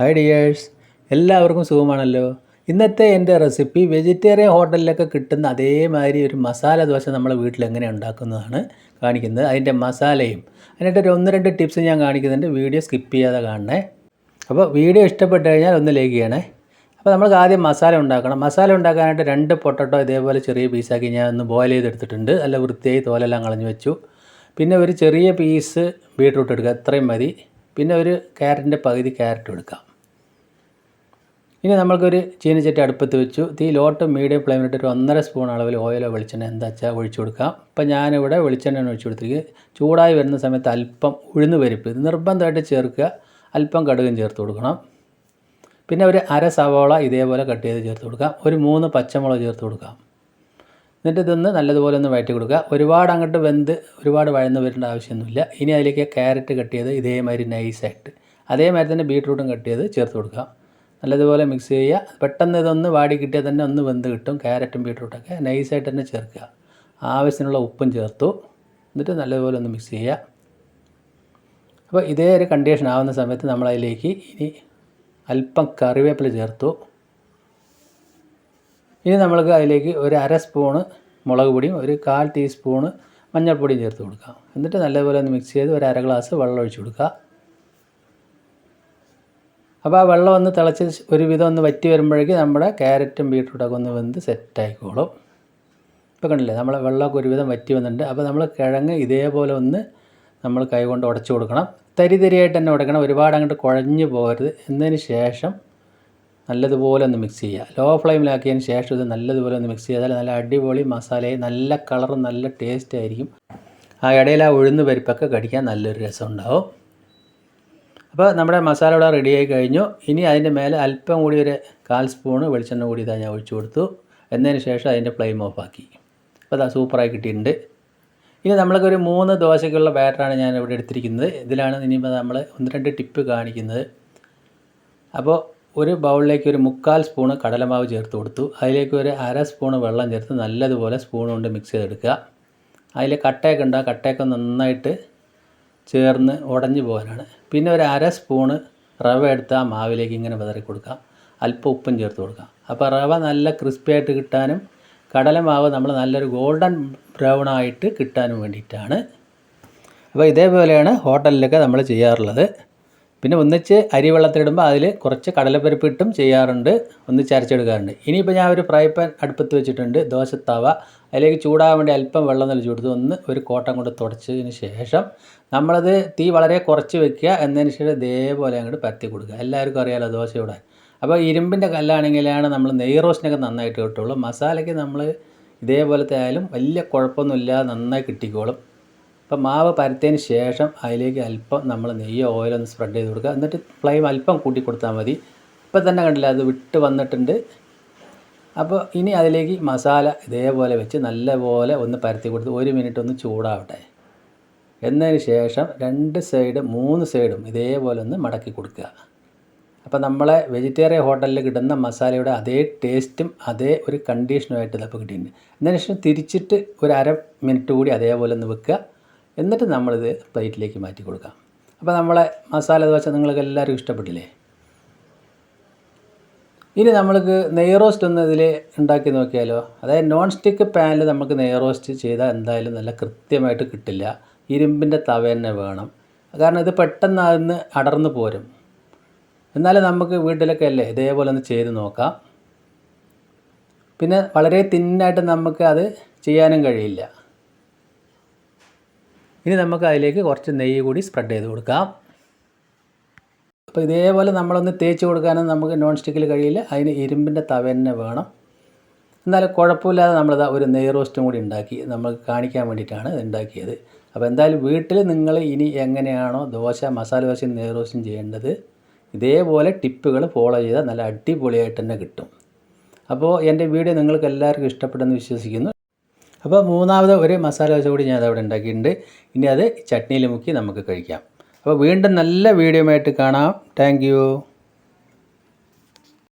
Hi dears എല്ലാവർക്കും സുഖമാണല്ലോ? ഇന്നത്തെ എന്റെ റെസിപ്പി വെജിറ്റേറിയൻ ഹോട്ടലിലൊക്കെ കിട്ടുന്ന അതേമാതിരി ഒരു മസാല ദോശ നമ്മളെ വീട്ടിൽ എങ്ങനെ ഉണ്ടാക്കുന്നതാണ് കാണിക്കുന്നത്. അതിന്റെ മസാലയും അതിനായിട്ട് ഒരു ഒന്ന് രണ്ട് ടിപ്സ് ഞാൻ കാണിക്കുന്നുണ്ട്. വീഡിയോ സ്കിപ്പ് ചെയ്യാതെ കാണണേ. അപ്പോൾ വീഡിയോ ഇഷ്ടപ്പെട്ട് കഴിഞ്ഞാൽ ഒന്ന് ലൈക്ക് ചെയ്യണേ. അപ്പോൾ നമുക്ക് ആദ്യം മസാല ഉണ്ടാക്കണം. മസാല ഉണ്ടാക്കാനായിട്ട് രണ്ട് പൊട്ടറ്റോ ഇതേപോലെ ചെറിയ പീസാക്കി ഞാൻ ഒന്ന് ബോയിൽ ചെയ്തെടുത്തിട്ടുണ്ട്. നല്ല വൃത്തിയായി തോലെല്ലാം കളഞ്ഞു വെച്ചു. പിന്നെ ഒരു ചെറിയ പീസ് ബീട്രൂട്ട് എടുക്കുക. അത്രയും മതി. പിന്നെ ഒരു ക്യാരറ്റിന്റെ പകുതി ക്യാരറ്റ് എടുക്കാം. ഇനി നമ്മൾക്കൊരു ചീനച്ചട്ടി അടുപ്പത്ത് വെച്ചു. തീ ലോട്ട് മീഡിയം ഫ്ലെയിമിലിട്ട് ഒരു ഒന്നര സ്പൂൺ അളവിൽ ഓയിലോ വെളിച്ചെണ്ണ എന്താ വെച്ചാൽ ഒഴിച്ചു കൊടുക്കാം. അപ്പം ഞാനിവിടെ വെളിച്ചെണ്ണ ഒഴിച്ചു കൊടുത്തിരിക്കുക ചൂടായി വരുന്ന സമയത്ത് അല്പം ഉഴുന്ന് പരിപ്പ് ഇത് നിർബന്ധമായിട്ട് ചേർക്കുക. അല്പം കടുകും ചേർത്ത് കൊടുക്കണം. പിന്നെ ഒരു അര സവോള ഇതേപോലെ കട്ട് ചെയ്ത് ചേർത്ത് കൊടുക്കാം. ഒരു മൂന്ന് പച്ചമുളക് ചേർത്ത് കൊടുക്കാം. എന്നിട്ട് ഇതൊന്ന് നല്ലതുപോലെ ഒന്ന് വഴറ്റി കൊടുക്കുക. ഒരുപാട് അങ്ങോട്ട് വെന്ത് ഒരുപാട് വഴന്ന് വരേണ്ട ആവശ്യമൊന്നുമില്ല. ഇനി അതിലേക്ക് ക്യാരറ്റ് കട്ട് ചെയ്ത് ഇതേമാതിരി നൈസായിട്ട് അതേമാതിരി തന്നെ ബീട്രൂട്ടും കട്ട് ചെയ്ത് ചേർത്ത് കൊടുക്കുക നല്ലതുപോലെ മിക്സ് ചെയ്യുക. പെട്ടെന്ന് ഇതൊന്ന് വാടി കിട്ടിയാൽ തന്നെ ഒന്ന് വെന്ത് കിട്ടും. ക്യാരറ്റും ബീട്രൂട്ടൊക്കെ നൈസായിട്ട് തന്നെ ചേർക്കുക. ആവശ്യത്തിനുള്ള ഉപ്പും ചേർത്തു. എന്നിട്ട് നല്ലതുപോലെ ഒന്ന് മിക്സ് ചെയ്യുക. അപ്പോൾ ഇതേ ഒരു കണ്ടീഷൻ ആവുന്ന സമയത്ത് നമ്മൾ അതിലേക്ക് ഇനി അല്പം കറിവേപ്പില ചേർത്തു. ഇനി നമ്മൾക്ക് അതിലേക്ക് ഒരു അര സ്പൂണ് മുളക് പൊടിയും ഒരു കാൽ ടീസ്പൂണ് മഞ്ഞൾപ്പൊടിയും ചേർത്ത് കൊടുക്കാം. എന്നിട്ട് നല്ലപോലെ ഒന്ന് മിക്സ് ചെയ്ത് ഒരു അര ഗ്ലാസ് വെള്ളം ഒഴിച്ച് കൊടുക്കുക. അപ്പോൾ ആ വെള്ളം ഒന്ന് തിളച്ച് ഒരുവിധം ഒന്ന് വറ്റി വരുമ്പോഴേക്കും നമ്മുടെ ക്യാരറ്റും ബീട്രൂട്ടൊക്കെ ഒന്ന് വെന്ത് സെറ്റായിക്കോളും. ഇപ്പോൾ കണ്ടില്ലേ നമ്മളെ വെള്ളമൊക്കെ ഒരുവിധം വറ്റി വന്നിട്ടുണ്ട്. അപ്പോൾ നമ്മൾ കിഴങ്ങ് ഇതേപോലെ ഒന്ന് നമ്മൾ കൈകൊണ്ട് ഉടച്ചു കൊടുക്കണം. തരി തരിയായിട്ട് തന്നെ ഉടക്കണം. ഒരുപാട് അങ്ങോട്ട് കുഴഞ്ഞു പോകരുത്. എന്നതിന് ശേഷം നല്ലതുപോലെ ഒന്ന് മിക്സ് ചെയ്യുക. ലോ ഫ്ലെയിമിലാക്കിയതിന് ശേഷം ഇത് നല്ലതുപോലെ ഒന്ന് മിക്സ് ചെയ്താൽ നല്ല അടിപൊളി മസാലയും നല്ല കളറും നല്ല ടേസ്റ്റ് ആയിരിക്കും. ആ ഇടയിൽ ആ ഉഴുന്ന് പരിപ്പൊക്കെ കടിക്കാൻ നല്ലൊരു രസം ഉണ്ടാവും അപ്പോൾ നമ്മുടെ മസാല ഇവിടെ റെഡിയായി കഴിഞ്ഞു. ഇനി അതിന്റെ മേലെ അല്പം കൂടി ഒരു കാൽ സ്പൂണ് വെളിച്ചെണ്ണ കൂടി ഇതാ ഞാൻ ഒഴിച്ചു കൊടുത്തു. എന്നതിന് ശേഷം അതിന്റെ ഫ്ലെയിം ഓഫാക്കി അപ്പോൾ അതാ സൂപ്പറായി കിട്ടിയിട്ടുണ്ട്. ഇനി നമ്മൾക്ക് ഒരു മൂന്ന് ദോശയ്ക്കുള്ള ബാറ്ററാണ് ഞാൻ ഇവിടെ എടുത്തിരിക്കുന്നത്. ഇതിലാണ് ഇനിയിപ്പോൾ നമ്മൾ ഒന്ന് രണ്ട് ടിപ്പ് കാണിക്കുന്നത്. അപ്പോൾ ഒരു ബൗളിലേക്ക് ഒരു മുക്കാൽ സ്പൂണ് കടലമാവ് ചേർത്ത് കൊടുത്തു. അതിലേക്ക് ഒരു അര സ്പൂണ് വെള്ളം ചേർത്ത് നല്ലതുപോലെ സ്പൂൺ കൊണ്ട് മിക്സ് ചെയ്തെടുക്കുക. അതിൽ കട്ടയൊക്കെ ഉണ്ടാകും കട്ടയൊക്കെ നന്നായിട്ട് ചേർന്ന് ഉടഞ്ഞു പോകാനാണ്. പിന്നെ ഒരു അര സ്പൂണ് റവ എടുത്ത് ആ മാവിലേക്ക് ഇങ്ങനെ വിതറി കൊടുക്കാം അല്പം ഉപ്പും ചേർത്ത് കൊടുക്കാം അപ്പോൾ റവ നല്ല ക്രിസ്പി ആയിട്ട് കിട്ടാനും കടലമാവ് നമ്മൾ നല്ലൊരു ഗോൾഡൻ ബ്രൗൺ ആയിട്ട് കിട്ടാനും വേണ്ടിയിട്ടാണ്. അപ്പോൾ ഇതേപോലെയാണ് ഹോട്ടലിലൊക്കെ നമ്മൾ ചെയ്യാറുള്ളത്. പിന്നെ ഒന്നിച്ച് അരി വെള്ളത്തിലിടുമ്പോൾ അതിൽ കുറച്ച് കടലപ്പരിപ്പ് ഇട്ടും ചെയ്യാറുണ്ട്. ഒന്നിച്ച് അരച്ചെടുക്കാറുണ്ട്. ഇനിയിപ്പോൾ ഞാൻ ഒരു ഫ്രൈ പാൻ അടുപ്പത്ത് വെച്ചിട്ടുണ്ട്. ദോശത്തവ അതിലേക്ക് ചൂടാകാൻ വേണ്ടി അല്പം വെള്ളം നൽകി കൊടുത്ത് ഒന്ന് ഒരു കോട്ടം കൊണ്ട് തുടച്ചതിന് ശേഷം നമ്മളത് തീ വളരെ കുറച്ച് വെക്കുക. എന്നതിന് ശേഷം ഇതേപോലെ അങ്ങോട്ട് പരത്തി കൊടുക്കുക. എല്ലാവർക്കും അറിയാമല്ലോ ദോശ ഇവിടെ അപ്പോൾ ഇരുമ്പിന്റെ കല്ലാണെങ്കിലാണ് നമ്മൾ നെയ് റോസ്റ്റിനൊക്കെ നന്നായിട്ട് കിട്ടുള്ളൂ. മസാലയ്ക്ക് നമ്മൾ ഇതേപോലത്തെ ആയാലും വലിയ കുഴപ്പമൊന്നുമില്ല നന്നായി കിട്ടിക്കോളും. അപ്പോൾ മാവ് പരത്തിയതിന് ശേഷം അതിലേക്ക് അല്പം നമ്മൾ നെയ്യോ ഓയിലോ ഒന്ന് സ്പ്രെഡ് ചെയ്ത് കൊടുക്കുക. എന്നിട്ട് ഫ്ലെയിം അല്പം കൂട്ടി കൊടുത്താൽ മതി. ഇപ്പം തന്നെ കണ്ടില്ല അത് വിട്ട് വന്നിട്ടുണ്ട്. അപ്പോൾ ഇനി അതിലേക്ക് മസാല ഇതേപോലെ വെച്ച് നല്ലപോലെ ഒന്ന് പരത്തി കൊടുത്ത് ഒരു മിനിറ്റ് ഒന്ന് ചൂടാവട്ടെ. എന്നതിന് ശേഷം രണ്ട് സൈഡ് മൂന്ന് സൈഡും ഇതേപോലെ ഒന്ന് മടക്കി കൊടുക്കുക. അപ്പോൾ നമ്മളെ വെജിറ്റേറിയൻ ഹോട്ടലിൽ കിട്ടുന്ന മസാലയുടെ അതേ ടേസ്റ്റും അതേ ഒരു കണ്ടീഷനുമായിട്ട് ഇതപ്പോൾ കിട്ടിയിട്ടുണ്ട്. എന്നതിന് ശേഷം തിരിച്ചിട്ട് ഒരു അര മിനിറ്റ് കൂടി അതേപോലെ ഒന്ന് വെക്കുക. എന്നിട്ട് നമ്മളിത് പ്ലേറ്റിലേക്ക് മാറ്റി കൊടുക്കാം. അപ്പോൾ നമ്മളെ മസാല ദോശ നിങ്ങൾക്ക് എല്ലാവർക്കും ഇഷ്ടപ്പെട്ടില്ലേ? ഇനി നമ്മൾക്ക് നെയ് റോസ്റ്റ് ഒന്ന് ഇതിൽ ഉണ്ടാക്കി നോക്കിയാലോ? അതായത് നോൺ സ്റ്റിക്ക് പാനിൽ നമുക്ക് നെയ് റോസ്റ്റ് ചെയ്താൽ എന്തായാലും നല്ല കൃത്യമായിട്ട് കിട്ടില്ല. ഇരുമ്പിന്റെ തവ തന്നെ വേണം. കാരണം ഇത് പെട്ടെന്ന് അതിന് അടർന്നു പോരും. എന്നാലും നമുക്ക് വീട്ടിലൊക്കെ അല്ലേ ഇതേപോലെ ഒന്ന് ചെയ്ത് നോക്കാം. പിന്നെ വളരെ തിന്നായിട്ട് നമുക്ക് അത് ചെയ്യാനും കഴിയില്ല. ഇനി നമുക്ക് അതിലേക്ക് കുറച്ച് നെയ്യ് കൂടി സ്പ്രെഡ് ചെയ്ത് കൊടുക്കാം. അപ്പോൾ ഇതേപോലെ നമ്മളൊന്ന് തേച്ച് കൊടുക്കാനും നമുക്ക് നോൺ സ്റ്റിക്കിൽ കഴിയില്ല. അതിന് ഇരുമ്പിന്റെ തവ തന്നെ വേണം. എന്നാലും കുഴപ്പമില്ലാതെ നമ്മളിത് ഒരു നെയ് റോസ്റ്റും കൂടി ഉണ്ടാക്കി നമ്മൾ കാണിക്കാൻ വേണ്ടിയിട്ടാണ് ഉണ്ടാക്കിയത്. അപ്പോൾ എന്തായാലും വീട്ടിൽ നിങ്ങൾ ഇനി എങ്ങനെയാണോ ദോശ മസാല ദോശയും നെയ് റോസ്റ്റും ചെയ്യേണ്ടത് ഇതേപോലെ ടിപ്പുകൾ ഫോളോ ചെയ്താൽ നല്ല അടിപൊളിയായിട്ട് തന്നെ കിട്ടും. അപ്പോൾ എന്റെ വീഡിയോ നിങ്ങൾക്ക് എല്ലാവർക്കും ഇഷ്ടപ്പെട്ടെന്ന് വിശ്വസിക്കുന്നു. അപ്പോൾ മൂന്നാമത് ഒരു മസാല ദോശ കൂടി ഞാൻ അവിടെ ഉണ്ടാക്കിയിട്ടുണ്ട്. ഇനി അത് ചട്നിയിൽ മുക്കി നമുക്ക് കഴിക്കാം. അപ്പോൾ വീണ്ടും നല്ല വീഡിയോ ആയിട്ട് കാണാം. താങ്ക്